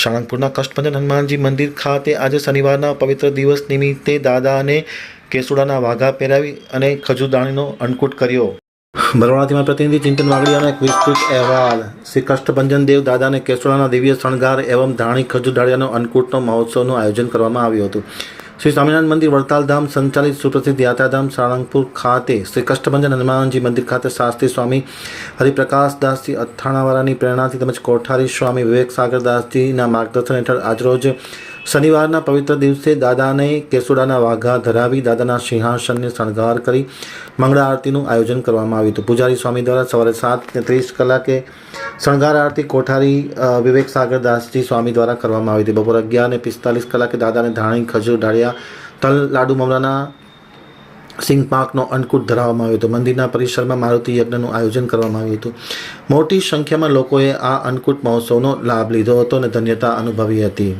સાળંગપુરના કષ્ટભંજન હનુમાનજી મંદિર ખાતે આજે શનિવારના પવિત્ર દિવસ નિમિત્તે દાદાને કેસુડાના વાઘા પહેરાવી અને ખજૂરદાણીનો અન્નકૂટ કર્યો. બરોડાથી પ્રતિનિધિ ચિંતન વાઘડિયાનો એક વિસ્તૃત અહેવાલ. શ્રી કષ્ટભંજન દેવ દાદાને કેસુડાના દિવ્ય શણગાર એવં ધાણી ખજુદાળિયાનો અન્નકૂટનો મહોત્સવનું આયોજન કરવામાં આવ્યું હતું. શ્રી સ્વામિનારાયણ મંદિર વડતાલધામ સંચાલિત સુપ્રસિદ્ધ યાત્રાધામ સાળંગપુર ખાતે શ્રી કષ્ટભંજન હનુમાનજી મંદિર ખાતે શાસ્ત્રી સ્વામી હરિપ્રકાશ દાસજી અથાણાવાળાની પ્રેરણાથી તેમજ કોઠારી સ્વામી વિવેક સાગરદાસજીના માર્ગદર્શન હેઠળ આજરોજ શનિવારના પવિત્ર દિવસે દાદાને કેસુડાના વાઘા ધરાવી દાદાના સિંહાસનને શણગાર કરી મંગળા આરતીનું આયોજન કરવામાં આવ્યું હતું. પૂજારી સ્વામી દ્વારા સવારે સાત ને ત્રીસ કલાકે શણગાર આરતી કોઠારી વિવેક સાગરદાસજી સ્વામી દ્વારા કરવામાં આવી હતી. બપોર અગિયાર ને પિસ્તાલીસ કલાકે દાદાને ધાણી, ખજૂર ઢાળિયા તલ, લાડુ મમરાના સિંહ પાકનો અન્નકૂટ ધરાવવામાં આવ્યો હતો. મંદિરના પરિસરમાં મારુતિ યજ્ઞનું આયોજન કરવામાં આવ્યું હતું. મોટી સંખ્યામાં લોકોએ આ અન્નકૂટ મહોત્સવનો લાભ લીધો હતો અને ધન્યતા અનુભવી હતી.